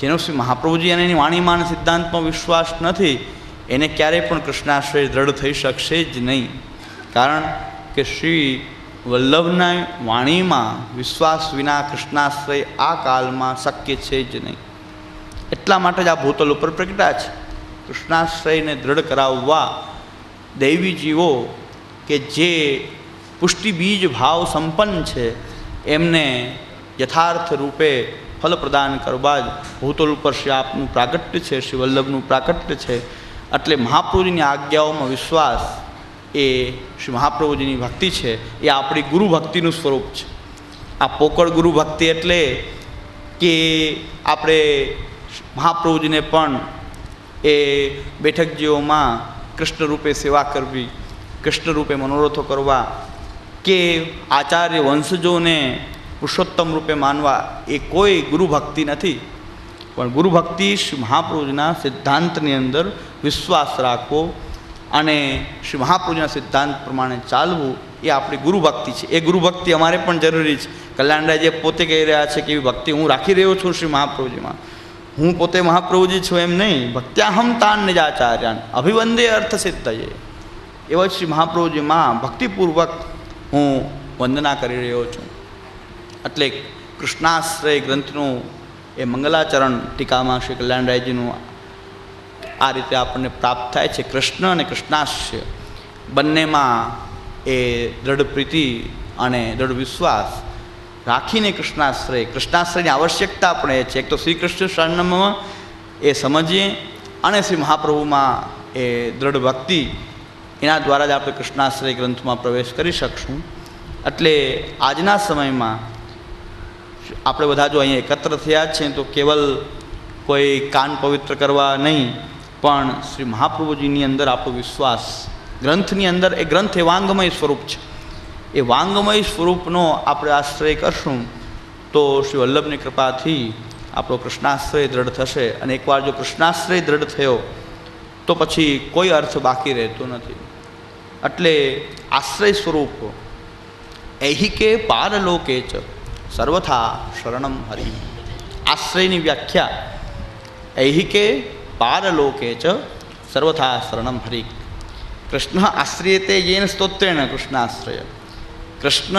જેનો શ્રી મહાપ્રભુજી અને એની વાણીમાન સિદ્ધાંતમાં વિશ્વાસ નથી, એને ક્યારેય પણ કૃષ્ણાશ્રય દ્રઢ થઈ શકશે જ નહીં. કારણ કે શ્રી વલ્લભના વાણીમાં વિશ્વાસ વિના કૃષ્ણાશ્રય આ કાલમાં શક્ય છે જ નહીં. એટલા માટે જ આ ભૂતલ ઉપર પ્રગટા છે. કૃષ્ણાશ્રયને દ્રઢ કરાવવા દૈવી જીવો કે જે પુષ્ટિ બીજ ભાવ સંપન્ન છે, એમને યથાર્થ રૂપે ફલ પ્રદાન કરવા જ ભૂતલ ઉપર શ્રી આપનું પ્રાગટ્ય છે, શ્રી વલ્લભનું પ્રાગટ્ય છે. એટલે મહાપ્રભુજીની આજ્ઞાઓમાં વિશ્વાસ એ શ્રી મહાપ્રભુજીની ભક્તિ છે, એ આપણી ગુરુ ભક્તિનું સ્વરૂપ છે. આ પોકળ ગુરુ ભક્તિ એટલે કે આપણે મહાપ્રભુજીને પણ એ બેઠકજીઓમાં કૃષ્ણ રૂપે સેવા કરવી, કૃષ્ણ રૂપે મનોરથો કરવા કે આચાર્ય વંશજોને પુરુષોત્તમ રૂપે માનવા એ કોઈ ગુરુ ભક્તિ નથી. પણ ગુરુ ભક્તિ શ્રી મહાપ્રભુજીના સિદ્ધાંતની અંદર વિશ્વાસ રાખવો અને શ્રી મહાપ્રભુજીના સિદ્ધાંત પ્રમાણે ચાલવું એ આપણી ગુરુ ભક્તિ છે. એ ગુરુ ભક્તિ અમારે પણ જરૂરી છે. કલ્યાણરાય જે પોતે કહી રહ્યા છે કે એવી ભક્તિ હું રાખી રહ્યો છું શ્રી મહાપ્રભુજીમાં. હું પોતે મહાપ્રભુજી છું એમ નહીં. ભક્ત્યાહમ તાન નિજાચાર્યાન. અભિવંદે અર્થ સિદ્ધયે એવા શ્રી મહાપ્રભુજીમાં ભક્તિપૂર્વક હું વંદના કરી રહ્યો છું. એટલે કૃષ્ણાશ્રય ગ્રંથનું એ મંગલાચરણ ટીકામાં શ્રી કલ્યાણરાયજીનું આ રીતે આપણને પ્રાપ્ત થાય છે. કૃષ્ણ અને કૃષ્ણાશ્રય બંનેમાં એ દ્રઢ પ્રીતિ અને દ્રઢ વિશ્વાસ રાખીને કૃષ્ણાશ્રય, કૃષ્ણાશ્રયની આવશ્યકતા પણ એ છે. એક તો શ્રી કૃષ્ણ શરણમાં એ સમજીએ અને શ્રી મહાપ્રભુમાં એ દ્રઢ ભક્તિ એના દ્વારા જ આપણે કૃષ્ણાશ્રય ગ્રંથમાં પ્રવેશ કરી શકશું. એટલે આજના સમયમાં આપણે બધા જો અહીંયા એકત્ર થયા છીએ તો કેવલ કોઈ કાન પવિત્ર કરવા નહીં, પણ શ્રી મહાપ્રભુજીની અંદર આપણો વિશ્વાસ, ગ્રંથની અંદર, એ ગ્રંથ એ વાંગમય સ્વરૂપ છે. એ વાંગમય સ્વરૂપનો આપણે આશ્રય કરશું, તો શ્રી વલ્લભની કૃપાથી આપણો કૃષ્ણાશ્રય દ્રઢ થશે. અને એકવાર જો કૃષ્ણાશ્રય દ્રઢ થયો, તો પછી કોઈ અર્થ બાકી રહેતો નથી. એટલે આશ્રય સ્વરૂપ, એહિકે પારલોકે ચ. સર્વથા શરણમ હરિ આશ્રયની વ્યાખ્યા ઐહિકે પારલોકે ચ સર્વથા શરણમ હરિ કૃષ્ણ આશ્રયતે યેન સ્તોત્રેણ કૃષ્ણાશ્રય કૃષ્ણ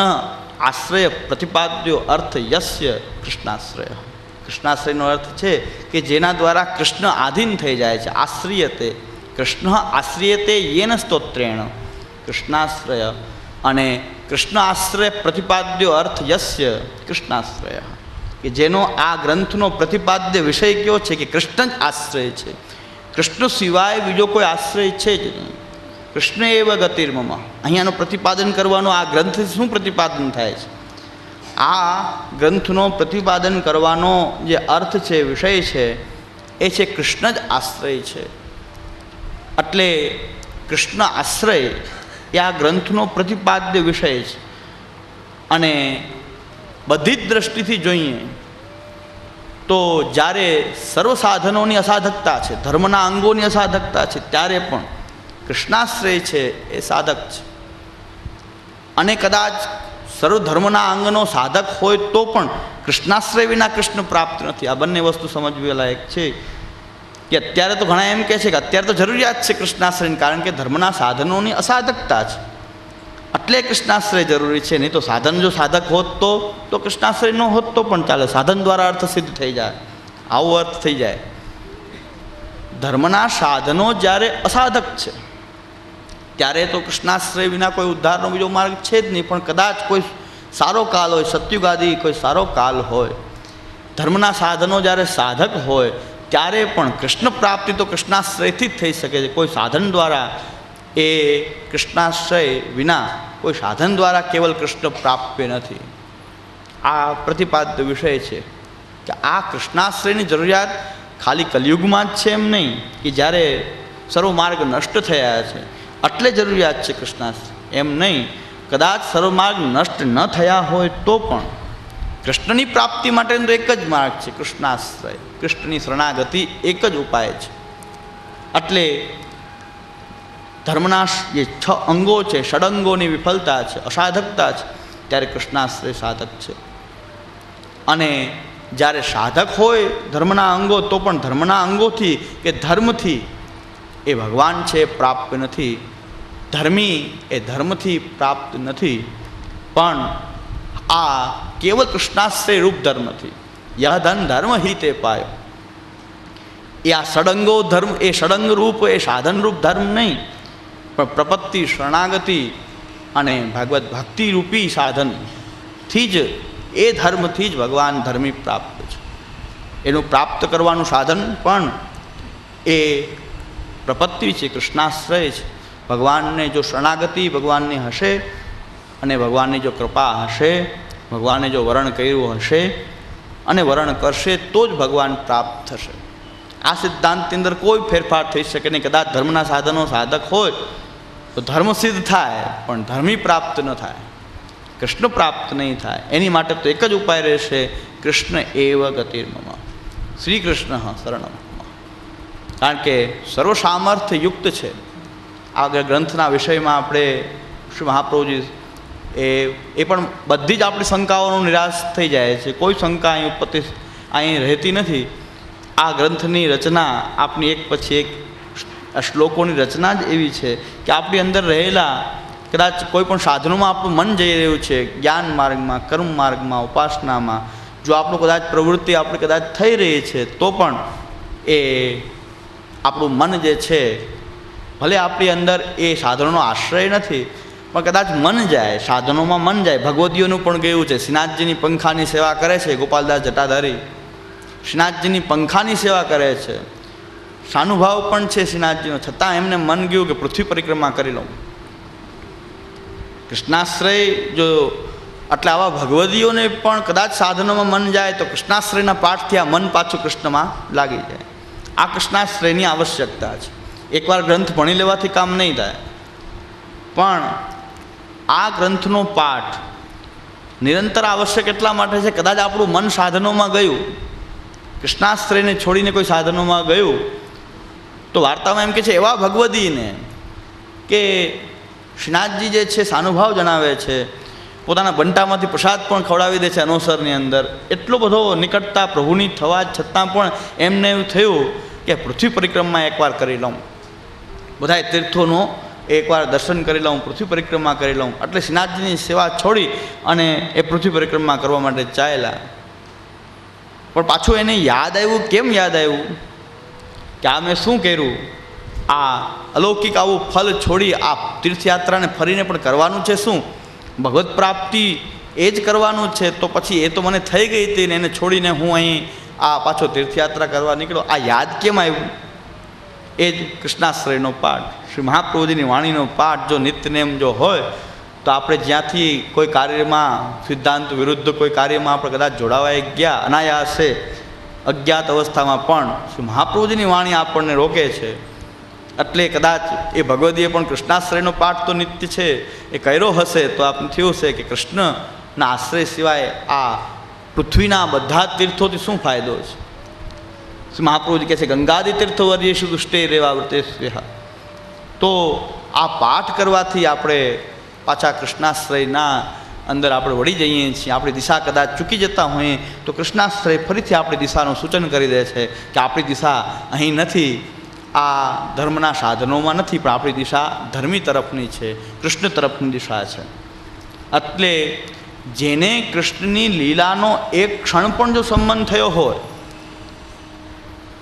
આશ્રય પ્રતિપાદ્યો અર્થ યસ્ય કૃષ્ણાશ્રય કૃષ્ણાશ્રયનો અર્થ છે કે જેના દ્વારા કૃષ્ણ આધીન થઈ જાય છે, આશ્રિયતે। કૃષ્ણ આશ્રિયતે યેન સ્તોત્રેણ કૃષ્ણાશ્રય અને કૃષ્ણ આશ્રય પ્રતિપાદ્યો અર્થ યસ્ય, કૃષ્ણાશ્રય. કે જેનો આ ગ્રંથનો પ્રતિપાદ્ય વિષય કયો છે કે કૃષ્ણ જ આશ્રય છે. કૃષ્ણ સિવાય બીજો કોઈ આશ્રય છે જ નહીં. કૃષ્ણ એવ ગતિર્મમ. અહીંયાનું પ્રતિપાદન કરવાનો, આ ગ્રંથ શું પ્રતિપાદન થાય છે? આ ગ્રંથનો પ્રતિપાદન કરવાનો જે અર્થ છે, વિષય છે, એ છે કૃષ્ણ જ આશ્રય છે. એટલે કૃષ્ણ આશ્રય એ આ ગ્રંથનો પ્રતિપાદ્ય વિષય છે. અને બધી જ દ્રષ્ટિથી જોઈએ તો જ્યારે સર્વ સાધનોની અસાધકતા છે, ધર્મના અંગોની અસાધકતા છે, ત્યારે પણ કૃષ્ણાશ્રય છે એ સાધક છે. અને કદાચ સર્વ ધર્મના અંગનો સાધક હોય તો પણ કૃષ્ણાશ્રય વિના કૃષ્ણ પ્રાપ્ત નથી. આ બંને વસ્તુ સમજવી લાયક છે. કે અત્યારે તો ઘણા એમ કહે છે કે અત્યારે તો જરૂરિયાત છે કૃષ્ણાશ્રયની, કારણ કે ધર્મના સાધનોની અસાધકતા છે. એટલે કૃષ્ણાશ્રય જરૂરી છે, નહીં તો સાધન જો સાધક હોત તો તો કૃષ્ણાશ્રય ન હોત તો પણ ચાલે. સાધન દ્વારા અર્થ સિદ્ધ થઈ જાય, આવો અર્થ થઈ જાય. ધર્મના સાધનો જ્યારે અસાધક છે, ત્યારે તો કૃષ્ણાશ્રય વિના કોઈ ઉદ્ધારનો બીજો માર્ગ છે જ નહીં, પણ કદાચ કોઈ સારો કાલ હોય, સત્યુગાદી કોઈ સારો કાલ હોય. ધર્મના સાધનો જ્યારે સાધક હોય ત્યારે પણ કૃષ્ણ પ્રાપ્તિ તો કૃષ્ણાશ્રયથી જ થઈ શકે છે. કોઈ સાધન દ્વારા એ કૃષ્ણાશ્રય વિના કોઈ સાધન દ્વારા કેવલ કૃષ્ણ પ્રાપ્ય નથી. આ પ્રતિપાદ્ય વિષય છે કે આ કૃષ્ણાશ્રયની જરૂરિયાત ખાલી કલયુગમાં જ છે એમ નહીં, કે જ્યારે સર્વ માર્ગ નષ્ટ થયા છે, એટલે જરૂરિયાત છે કૃષ્ણાશ્રય. એમ નહીં, કદાચ સર્વ માર્ગ નષ્ટ ન થયા હોય તો પણ કૃષ્ણની પ્રાપ્તિ માટેનો તો એક જ માર્ગ છે, કૃષ્ણાશ્રય. કૃષ્ણની શરણાગતિ એક જ ઉપાય છે. એટલે ધર્મના જે છ અંગો છે, ષડંગોની વિફલતા છે, અસાધકતા છે, ત્યારે કૃષ્ણાશ્રય સાધક છે. અને જ્યારે સાધક હોય ધર્મના અંગો, તો પણ ધર્મના અંગોથી કે ધર્મથી એ ભગવાન છે, પ્રાપ્ત નથી. ધર્મી એ ધર્મથી પ્રાપ્ત નથી. પણ આ કેવલ કૃષ્ણાશ્રય રૂપ ધર્મથી યહ ધન ધર્મ હિતે પાયો. એ આ ષડંગો ધર્મ, એ ષડંગ રૂપ, એ સાધન રૂપ ધર્મ નહીં. પણ પ્રપત્તિ, શરણાગતિ અને ભાગવત ભક્તિ રૂપી સાધનથી જ, એ ધર્મથી જ ભગવાન ધર્મી પ્રાપ્ત છે. એનું પ્રાપ્ત કરવાનું સાધન પણ એ પ્રપત્તિ છે કૃષ્ણાશ્રય છે. ભગવાનને જો શરણાગતિ ભગવાનની હશે અને ભગવાનની જો કૃપા હશે ભગવાને જો વરણ કર્યું હશે અને વરણ કરશે, તો જ ભગવાન પ્રાપ્ત થશે. આ સિદ્ધાંતની અંદર કોઈ ફેરફાર થઈ શકે નહીં. કદાચ ધર્મના સાધનો સાધક હોય, તો ધર્મ સિદ્ધ થાય, પણ ધર્મી પ્રાપ્ત ન થાય. કૃષ્ણ પ્રાપ્ત નહીં થાય. એની માટે તો એક જ ઉપાય રહેશે, કૃષ્ણ એવ ગતિર્મમ શ્રી કૃષ્ણ શરણમ કારણ કે સર્વ સામર્થ્ય યુક્ત છે. આગળ ગ્રંથના વિષયમાં આપણે શ્રી મહાપ્રભુજી એ એ પણ બધી જ આપણી શંકાઓનો નિરાશ થઈ જાય છે. કોઈ શંકા અહીં ઉત્પત્તિ અહીં રહેતી નથી. આ ગ્રંથની રચના આપણી એક પછી એક શ્લોકોની રચના જ એવી છે કે આપણી અંદર રહેલા કદાચ કોઈ પણ સાધનોમાં આપણું મન જઈ રહ્યું છે, જ્ઞાન માર્ગમાં, કર્મ માર્ગમાં, ઉપાસનામાં. જો આપણું કદાચ પ્રવૃત્તિ આપણી કદાચ થઈ રહી છે, તો પણ એ આપણું મન જે છે, ભલે આપણી અંદર એ સાધનોનો આશ્રય નથી પણ કદાચ મન જાય, સાધનોમાં મન જાય, ભગવદીઓનું પણ ગયું છે, શ્રીનાથજીની પંખાની સેવા કરે છે, ગોપાલદાસ જટાધારી. શ્રીનાથજીની પંખાની સેવા કરે છે. સાનુભાવ પણ છે શ્રીનાથજીનો, છતાં એમને મન ગયું કે પૃથ્વી પરિક્રમા કરી લઉં. કૃષ્ણાશ્રય જો એટલે આવા ભગવદીઓને પણ કદાચ સાધનોમાં મન જાય, તો કૃષ્ણાશ્રયના પાઠથી આ મન પાછું કૃષ્ણમાં લાગી જાય. આ કૃષ્ણાશ્રયની આવશ્યકતા છે. એકવાર ગ્રંથ ભણી લેવાથી કામ નહીં થાય. પણ આ ગ્રંથનો પાઠ નિરંતર આવશ્યક એટલા માટે છે, કદાચ આપણું મન સાધનોમાં ગયું કૃષ્ણાશ્રયને છોડીને કોઈ સાધનોમાં ગયું, તો વાર્તામાં એમ કે છે, એવા ભગવદીને કે શ્રીનાથજી જે છે, સાનુભાવ જણાવે છે, પોતાના બંટામાંથી પ્રસાદ પણ ખવડાવી દે છે અનોસરની અંદર, એટલો બધો નિકટતા પ્રભુની થવા છતાં પણ એમને એવું થયું કે પૃથ્વી પરિક્રમા એકવાર કરી લઉં. બધાય તીર્થોનો એકવાર દર્શન કરી લઉં, પૃથ્વી પરિક્રમા કરી લઉં. એટલે શ્રીનાથજીની સેવા છોડી અને એ પૃથ્વી પરિક્રમા કરવા માટે ચાલ્યા. પણ પાછું એને યાદ આવ્યું, કેમ યાદ આવ્યું? કે આ મેં શું કર્યું? આ અલૌકિક આવું ફલ છોડી આ તીર્થયાત્રાને ફરીને પણ કરવાનું છે શું? ભગવત પ્રાપ્તિ એ જ કરવાનું છે. તો પછી એ તો મને થઈ ગઈ હતી ને એને છોડીને હું અહીં આ પાછો તીર્થયાત્રા કરવા નીકળ્યો. આ યાદ કેમ આવ્યું? એ જ કૃષ્ણાશ્રયનો પાઠ. શ્રી મહાપ્રભુજીની વાણીનો પાઠ જો નિત્યનેમ જો હોય, તો આપણે જ્યાંથી કોઈ કાર્યમાં સિદ્ધાંત વિરુદ્ધ કોઈ કાર્યમાં આપણે કદાચ જોડાવાઈ ગયા, અનાયાસે અજ્ઞાત અવસ્થામાં પણ શ્રી મહાપ્રભુજીની વાણી આપણને રોકે છે. એટલે કદાચ એ ભગવદીએ પણ કૃષ્ણાશ્રયનો પાઠ તો નિત્ય છે, એ કર્યો હશે, તો આપણે થયું છે કે કૃષ્ણના આશ્રય સિવાય આ પૃથ્વીના બધા તીર્થોથી શું ફાયદો છે? શ્રી મહાપ્રભુજી કહે છે ગંગાદી તીર્થ વર્યેશુ દુષ્ટે રેવા વૃતે તો આ પાઠ કરવાથી આપણે પાછા કૃષ્ણાશ્રયના અંદર આપણે વળી જઈએ છીએ. આપણી દિશા કદાચ ચૂકી જતા હોઈએ તો કૃષ્ણાશ્રય ફરીથી આપણી દિશાનું સૂચન કરી દે છે કે આપણી દિશા અહીં નથી. આ ધર્મના સાધનોમાં નથી, પણ આપણી દિશા ધર્મી તરફની છે, કૃષ્ણ તરફની દિશા છે. એટલે જેને કૃષ્ણની લીલાનો એક ક્ષણ પણ જો સંબંધ થયો હોય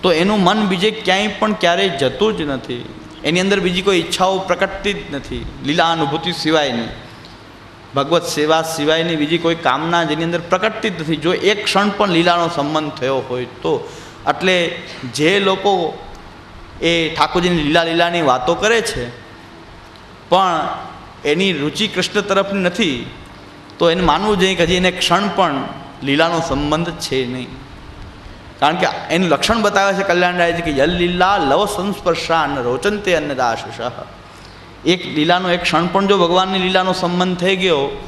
તો એનું મન બીજે ક્યાંય પણ ક્યારેય જતું જ નથી. એની અંદર બીજી કોઈ ઈચ્છાઓ પ્રકટતી જ નથી. લીલા અનુભૂતિ સિવાયની. ભગવત સેવા સિવાયની બીજી કોઈ કામના જેની અંદર પ્રકટતી જ નથી. જો એક ક્ષણ પણ લીલાનો સંબંધ થયો હોય તો. એટલે જે લોકો એ ઠાકોરજીની લીલા લીલાની વાતો કરે છે, પણ એની રુચિ કૃષ્ણ તરફની નથી, તો એને માનવું જોઈએ કે હજી એને ક્ષણ પણ લીલાનો સંબંધ છે નહીં. કારણ કે એનું લક્ષણ બતાવે છે કલ્યાણરાયજી કે યલ લીલા લવ સંસ્પર્શાન રોચંતે અન્નદાશિષ. એક લીલાનો એક ક્ષણ પણ જો ભગવાનની લીલાનો સંબંધ થઈ ગયો,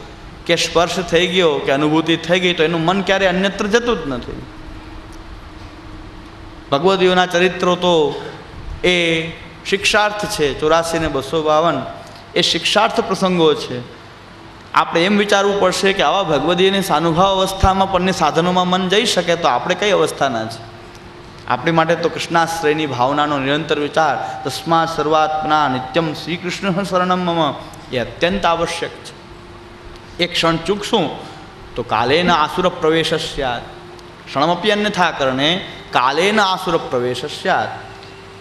કે સ્પર્શ થઈ ગયો, કે અનુભૂતિ થઈ ગઈ, તો એનું મન ક્યારે અન્યત્ર જતું જ નથી. ભગવદીઓના ચરિત્રો તો એ શિક્ષાર્થ છે ચોરાસી ને બસો બાવન. એ શિક્ષાર્થ પ્રસંગો છે. આપણે એમ વિચારવું પડશે કે આવા ભગવદીયની સાનુભાવ અવસ્થામાં પણની સાધનોમાં મન જઈ શકે તો આપણે કઈ અવસ્થાના છે? આપણી માટે તો કૃષ્ણાશ્રયની ભાવનાનો નિરંતર વિચાર તસ્માત સર્વાત્મના નિત્યમ શ્રી કૃષ્ણ શરણમ એ અત્યંત આવશ્યક છે. એક ક્ષણ ચૂકશું તો કાલેન આસુર પ્રવેશ સ્યાત. ક્ષણમપી અન્યથા કરણે કાલેન આસુર પ્રવેશ સ્યાત.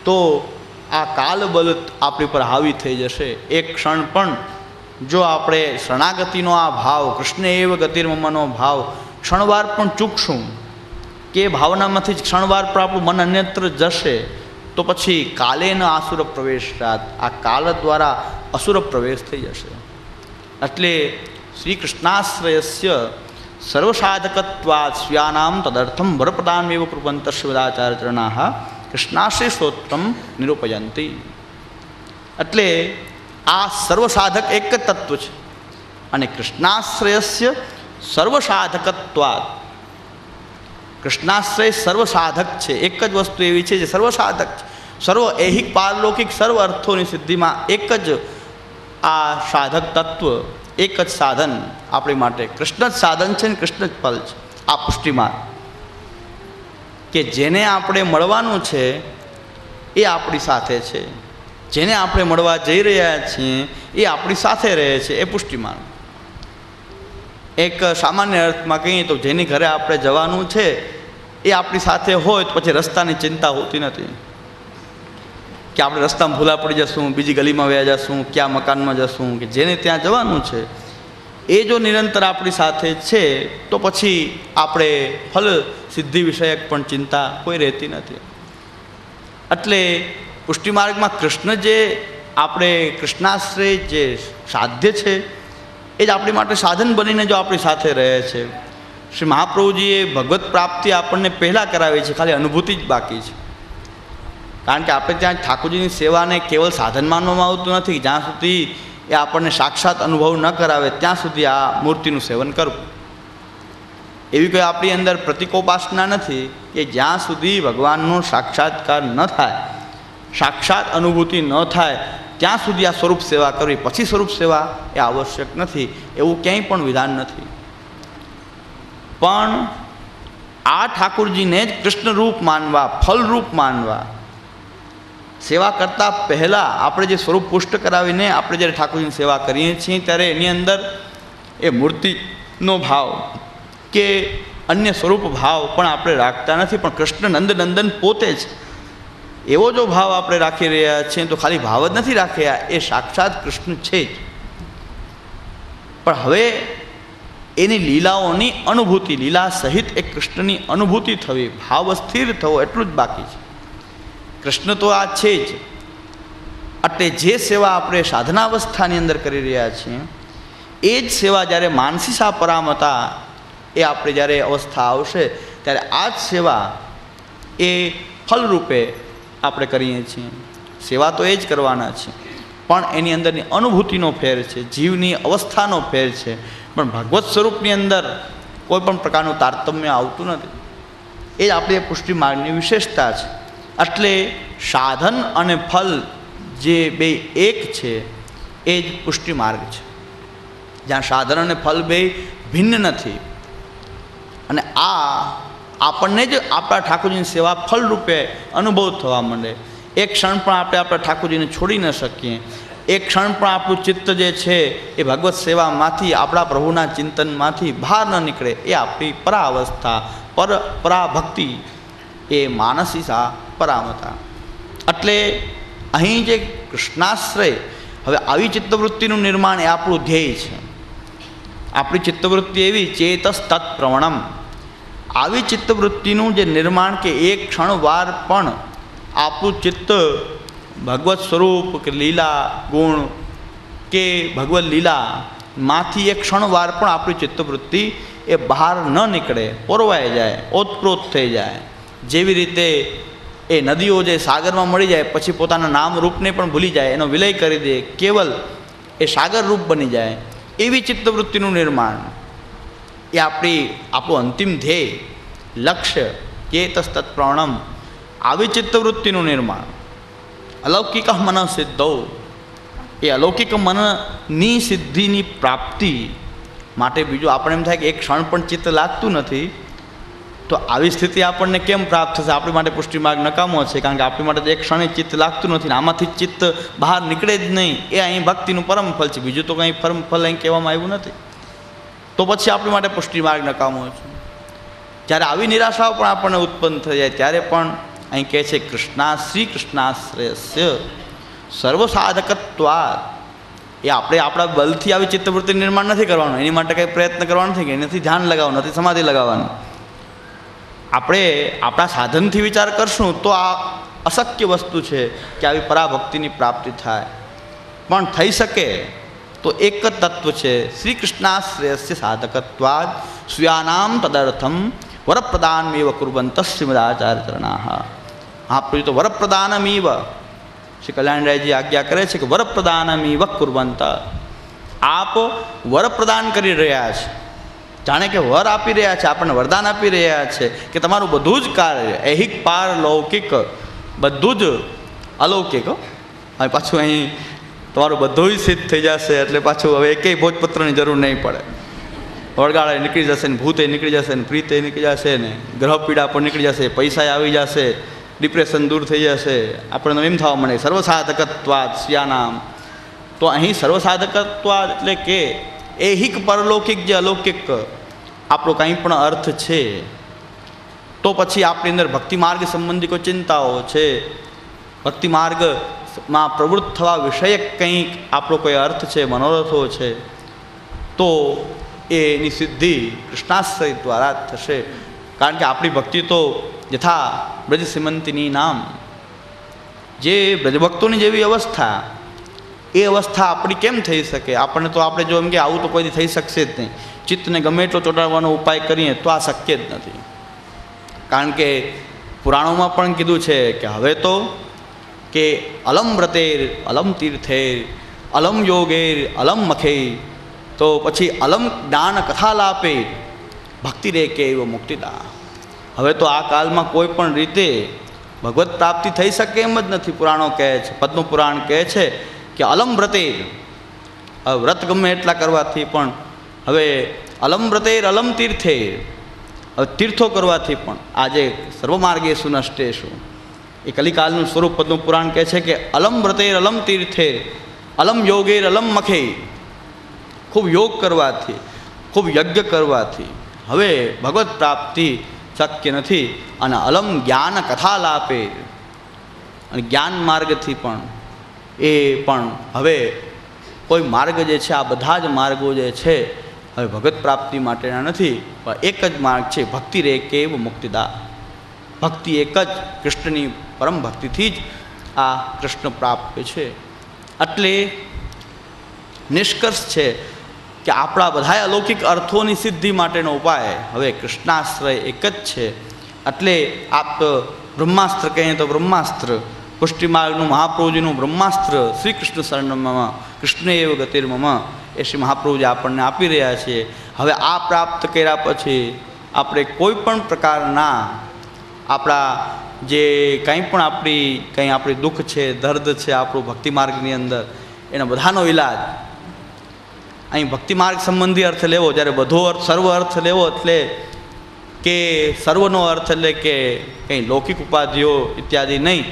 તો આ કાલબલત આપણી પર હાવી થઈ જશે. એક ક્ષણ પણ જો આપણે શરણાગતિનો આ ભાવ કૃષ્ણ એવ ગતિર્મનો ભાવ ક્ષણવાર પણ ચૂકશું કે ભાવનામાંથી જ ક્ષણવાર પણ આપણું મન અન્યત્ર જશે, તો પછી કાલેન આસુર પ્રવેશ રાત. આ કાલ દ્વારા અસુર પ્રવેશ થઈ જશે. એટલે શ્રી કૃષ્ણાશ્રયસ્ય સર્વસાધકત્વાत् સ્વ્યાનામ તદર્થમ વરપ્રદાનમેવ કૃપંત શિવદાચાર્યચરણા કૃષ્ણાશ્રય સ્તોત્રમ નિરૂપયંતી એટલે આ સર્વસાધક એક જ તત્વ છે. અને કૃષ્ણાશ્રયસ્ય સર્વસાધકત્વાદ. કૃષ્ણાશ્રય સર્વસાધક છે. એક જ વસ્તુ એવી છે જે સર્વસાધક છે. સર્વ એહિક પારલૌકિક સર્વ અર્થોની સિદ્ધિમાં એક જ આ સાધક તત્વ, એક જ સાધન આપણી માટે. કૃષ્ણ જ સાધન છે ને કૃષ્ણ જ ફલ છે આ પુષ્ટિમાં કે જેને આપણે મળવાનું છે એ આપણી સાથે છે. જેને આપણે મળવા જઈ રહ્યા છીએ, એ આપણી સાથે રહે છે, એ પુષ્ટિમાન. એક સામાન્ય અર્થમાં કહીએ તો જેની ઘરે આપણે જવાનું છે, એ આપણી સાથે હોય તો પછી રસ્તાની ચિંતા હોતી નથી. કે આપણે રસ્તામાં ભૂલા પડી જશું, બીજી ગલીમાં વ્યા જશું, ક્યાં મકાનમાં જશું, કે જેને ત્યાં જવાનું છે, એ જો નિરંતર આપણી સાથે છે, તો પછી આપણે ફલ સિદ્ધિ વિષયક પણ ચિંતા કોઈ રહેતી નથી. એટલે પુષ્ટિમાર્ગમાં કૃષ્ણ જે આપણે કૃષ્ણાશ્રય જે સાધ્ય છે, એ જ આપણી માટે સાધન બનીને જો આપણી સાથે રહે છે. શ્રી મહાપ્રભુજીએ ભગવત પ્રાપ્તિ આપણને પહેલાં કરાવી છે, ખાલી અનુભૂતિ જ બાકી છે. કારણ કે આપણે ત્યાં ઠાકોરજીની સેવાને કેવલ સાધન માનવામાં આવતું નથી જ્યાં સુધી એ આપણને સાક્ષાત અનુભવ ન કરાવે, ત્યાં સુધી આ મૂર્તિનું સેવન કરવું. એવી કોઈ આપણી અંદર પ્રતિકોપાસના નથી કે જ્યાં સુધી ભગવાનનો સાક્ષાત્કાર ન થાય સાક્ષાત અનુભૂતિ ન થાય, ત્યાં સુધી આ સ્વરૂપ સેવા કરવી. પછી સ્વરૂપ સેવા એ આવશ્યક નથી, એવું ક્યાંય પણ વિધાન નથી. પણ આ ઠાકુરજીને જ કૃષ્ણ રૂપ માનવા, ફલરૂપ માનવા, સેવા કરતાં પહેલાં આપણે જે સ્વરૂપ પુષ્ટ કરાવીને આપણે જ્યારે ઠાકોરજીની સેવા કરીએ છીએ, ત્યારે એની અંદર એ મૂર્તિનો ભાવ કે અન્ય સ્વરૂપ ભાવ પણ આપણે રાખતા નથી, પણ કૃષ્ણ નંદનંદન પોતે જ એવો જો ભાવ આપણે રાખી રહ્યા છીએ, તો ખાલી ભાવ જ નથી રાખ્યા, એ સાક્ષાત કૃષ્ણ છે જ. પણ હવે એની લીલાઓની અનુભૂતિ, લીલા સહિત એ કૃષ્ણની અનુભૂતિ થવી, ભાવ સ્થિર થવો, એટલું જ બાકી છે. કૃષ્ણ તો આ છે જ. એટલે જે સેવા આપણે સાધનાવસ્થાની અંદર કરી રહ્યા છીએ, એ જ સેવા જ્યારે માનસીસા પરામતા એ આપણે જ્યારે અવસ્થા આવશે, ત્યારે આ જ સેવા એ ફલરૂપે આપણે કરીએ છીએ. સેવા તો એ જ કરવાના છે. પણ એની અંદરની અનુભૂતિનો ફેર છે, જીવની અવસ્થાનો ફેર છે. પણ ભગવત સ્વરૂપની અંદર કોઈ પણ પ્રકારનું તારતમ્ય આવતું નથી. એ જ આપણી પુષ્ટિ માર્ગની વિશેષતા છે. એટલે સાધન અને ફલ જે બે એક છે, એ જ પુષ્ટિ માર્ગ છે. જ્યાં સાધન અને ફલ બે ભિન્ન નથી. અને આ આપણને જ આપણા ઠાકોરજીની સેવા ફલરૂપે અનુભવ થવા માંડે. એક ક્ષણ પણ આપણે આપણા ઠાકોરજીને છોડી ન શકીએ. એક ક્ષણ પણ આપણું ચિત્ત જે છે એ ભગવત સેવામાંથી, આપણા પ્રભુના ચિંતનમાંથી બહાર ન નીકળે એ આપણી પરાવસ્થા, પર, પરાભક્તિ એ માનસીસા પરામતા. એટલે અહીં જે કૃષ્ણાશ્રય, હવે આવી ચિત્તવૃત્તિનું નિર્માણ એ આપણું ધ્યેય છે. આપણી ચિત્તવૃત્તિ એવી, ચેતસ તત્પ્રવણમ. આવી ચિત્તવૃત્તિનું જે નિર્માણ કે એક ક્ષણવાર પણ આપણું ચિત્ત ભગવત સ્વરૂપ કે લીલા ગુણ કે ભગવત લીલા માંથી એક ક્ષણવાર પણ આપણી ચિત્તવૃત્તિ એ બહાર ન નીકળે, પોરવાઈ જાય, ઓતપ્રોત થઈ જાય. જેવી રીતે એ નદીઓ જે સાગરમાં મળી જાય, પછી પોતાના નામ રૂપને પણ ભૂલી જાય, એનો વિલય કરી દે, કેવલ એ સાગર રૂપ બની જાય. એવી ચિત્તવૃત્તિનું નિર્માણ એ આપણી આપણું અંતિમ ધ્યેય લક્ષ્ય કે તસ્તત પ્રણમ આવી ચિત્તવૃત્તિનું નિર્માણ. અલૌકિક મન સિદ્ધો. એ અલૌકિક મનની સિદ્ધિની પ્રાપ્તિ માટે બીજું આપણે એમ થાય કે એક ક્ષણ પણ ચિત્ત લાગતું નથી, તો આવી સ્થિતિ આપણને કેમ પ્રાપ્ત થશે? આપણી માટે પુષ્ટિમાર્ગ નકામો છે, કારણ કે આપણી માટે એક ક્ષણે ચિત્ત લાગતું નથી આમાંથી ચિત્ત બહાર નીકળે જ નહીં. એ અહીં ભક્તિનું પરમ ફલ છે. બીજું તો કંઈ પરમ ફલ અહીં કહેવામાં આવ્યું નથી. તો પછી આપણી માટે પુષ્ટિમાર્ગ નકામો છે. જ્યારે આવી નિરાશાઓ પણ આપણને ઉત્પન્ન થઈ જાય, ત્યારે પણ અહીં કહે છે, કૃષ્ણા શ્રી કૃષ્ણાશ્રયસ્ય સર્વસાધકત્વા એ આપણે આપણા બલથી આવી ચિત્તવૃત્તિ નિર્માણ નથી કરવાનું. એની માટે કંઈ પ્રયત્ન કરવાનો નથી કે એનાથી ધ્યાન લગાવવાનું નથી સમાધિ લગાવવાનું. આપણે આપણા સાધનથી વિચાર કરશું તો આ અશક્ય વસ્તુ છે કે આવી પરાભક્તિની પ્રાપ્તિ થાય. પણ થઈ શકે તો એક જ તત્વ છે, શ્રી કૃષ્ણાશ્રયસ્ય સાધકત્વાદ સ્વ્યાનામ તદર્થમ શ્રીમદાચાર્ય ચરણા હા પછી તો વરપ્રદાનમીવ શ્રી કલ્યાણરાયજી આજ્ઞા કરે છે કે વરપ્રદાનમીવ કુર્વંત આપ વરપ્રદાન કરી રહ્યા છે જાણે કે વર આપી રહ્યા છે આપણને વરદાન આપી રહ્યા છે કે તમારું બધું જ કાર્ય ઐહિક પાર લૌકિક બધું જ અલૌકિક. હવે પાછું અહીં તમારું બધું જ સિદ્ધ થઈ જશે એટલે પાછું હવે એકેય ભોજપત્રની જરૂર નહીં પડે વળગાળે નીકળી જશે ને ભૂતે નીકળી જશે ને પ્રીતે નીકળી જશે ને ગ્રહ પીડા પણ નીકળી જશે પૈસા આવી જશે ડિપ્રેશન દૂર થઈ જશે. આપણને એમ થવા મળે સર્વસાધકત્વાદ સ્યાનામ. તો અહીં સર્વસાધકત્વાદ એટલે કે એહિક પરલૌકિક જે અલૌકિક, આપણો કંઈ પણ અર્થ છે, તો પછી આપણી અંદર ભક્તિ માર્ગ સંબંધી કોઈ ચિંતાઓ છે, ભક્તિ માર્ગમાં પ્રવૃત્ત થવા વિષયક કંઈક આપણો કોઈ અર્થ છે, મનોરથો છે, તો એની સિદ્ધિ કૃષ્ણાશ્રય દ્વારા થશે. કારણ કે આપણી ભક્તિ તો યથા બ્રજ શ્રીમંતીની નામ. જે બ્રજભક્તોની જેવી અવસ્થા, એ અવસ્થા આપણી કેમ થઈ શકે? આપણને તો આપણે જો એમ કે આવું તો કોઈથી થઈ શકશે જ નહીં. ચિત્તને ગમે એટલો ચોંટાડવાનો ઉપાય કરીએ તો આ શક્ય જ નથી. કારણ કે પુરાણોમાં પણ કીધું છે કે હવે તો કે અલમ વ્રતેર, અલમ તીર્થેર, અલમ યોગેર, અલમ મખે તો પછી અલમ જ્ઞાન કથા લાપે ભક્તિ રે કે એવો મુક્તિદા હવે તો આ કાલમાં કોઈ પણ રીતે ભગવત પ્રાપ્તિ થઈ શકે એમ જ નથી. પુરાણો કહે છે, પદ્મ પુરાણ કહે છે કે અલમ વ્રતે. વ્રત ગમે એટલા કરવાથી પણ, હવે અલમ વ્રતે અલમ તીર્થે. તીર્થો કરવાથી પણ, આજે સર્વમાર્ગે સુનષ્ટેશું એ કલિકાલનું સ્વરૂપ પદ્મ પુરાણ કહે છે કે અલમ વ્રતે અલમ તીર્થે, અલમ યોગે અલમ મખે. ખૂબ યોગ કરવાથી, ખૂબ યજ્ઞ કરવાથી, હવે ભગવત પ્રાપ્તિ શક્ય નથી અને અલમ જ્ઞાન કથા લાપે અને જ્ઞાન માર્ગથી પણ, એ પણ હવે કોઈ માર્ગ જે છે, આ બધા જ માર્ગો જે છે, હવે ભગત પ્રાપ્તિ માટેના નથી, પણ એક જ માર્ગ છે, ભક્તિ રે કેવ મુક્તિદા. ભક્તિ એક જ કૃષ્ણની પરમ ભક્તિથી જ આ કૃષ્ણ પ્રાપ્ત છે. એટલે નિષ્કર્ષ છે કે આપણા બધાય અલૌકિક અર્થોની સિદ્ધિ માટેનો ઉપાય હવે કૃષ્ણાશ્રય એક જ છે. એટલે આપ બ્રહ્માસ્ત્ર કહીએ તો બ્રહ્માસ્ત્ર પુષ્ટિમાર્ગનું મહાપ્રભુજીનું બ્રહ્માસ્ત્ર શ્રી કૃષ્ણ શરણમાં કૃષ્ણ એવ ગતિર્મમાં, એ શ્રી મહાપ્રભુજી આપણને આપી રહ્યા છે. હવે આ પ્રાપ્ત કર્યા પછી આપણે કોઈ પણ પ્રકારના આપણા જે કંઈ પણ આપણી, કંઈ આપણી દુઃખ છે, દર્દ છે, આપણું ભક્તિ માર્ગની અંદર, એના બધાનો ઈલાજ અહીં ભક્તિ માર્ગ સંબંધી અર્થ લેવો, જ્યારે બધો અર્થ સર્વ અર્થ લેવો એટલે કે સર્વનો અર્થ એટલે કે કંઈ લૌકિક ઉપાધિઓ ઇત્યાદિ નહીં.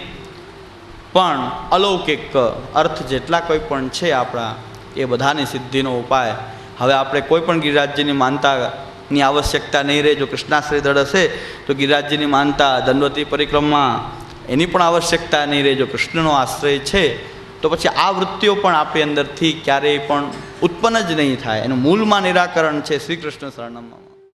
પણ અલૌકિક અર્થ જેટલા કોઈ પણ છે આપણા, એ બધાની સિદ્ધિનો ઉપાય. હવે આપણે કોઈ પણ ગિરિરાજ્યની માનતાની આવશ્યકતા નહીં રહે, જો કૃષ્ણાશ્રય દળ હશે, તો ગિરિરાજ્યની માનતા દંડવતી પરિક્રમા એની પણ આવશ્યકતા નહીં રહે, જો કૃષ્ણનો આશ્રય છે, તો પછી આ વૃત્તિઓ પણ આપણી અંદરથી ક્યારેય પણ ઉત્પન્ન જ નહીં થાય. એનું મૂળમાં નિરાકરણ છે શ્રી કૃષ્ણ શરણમાં.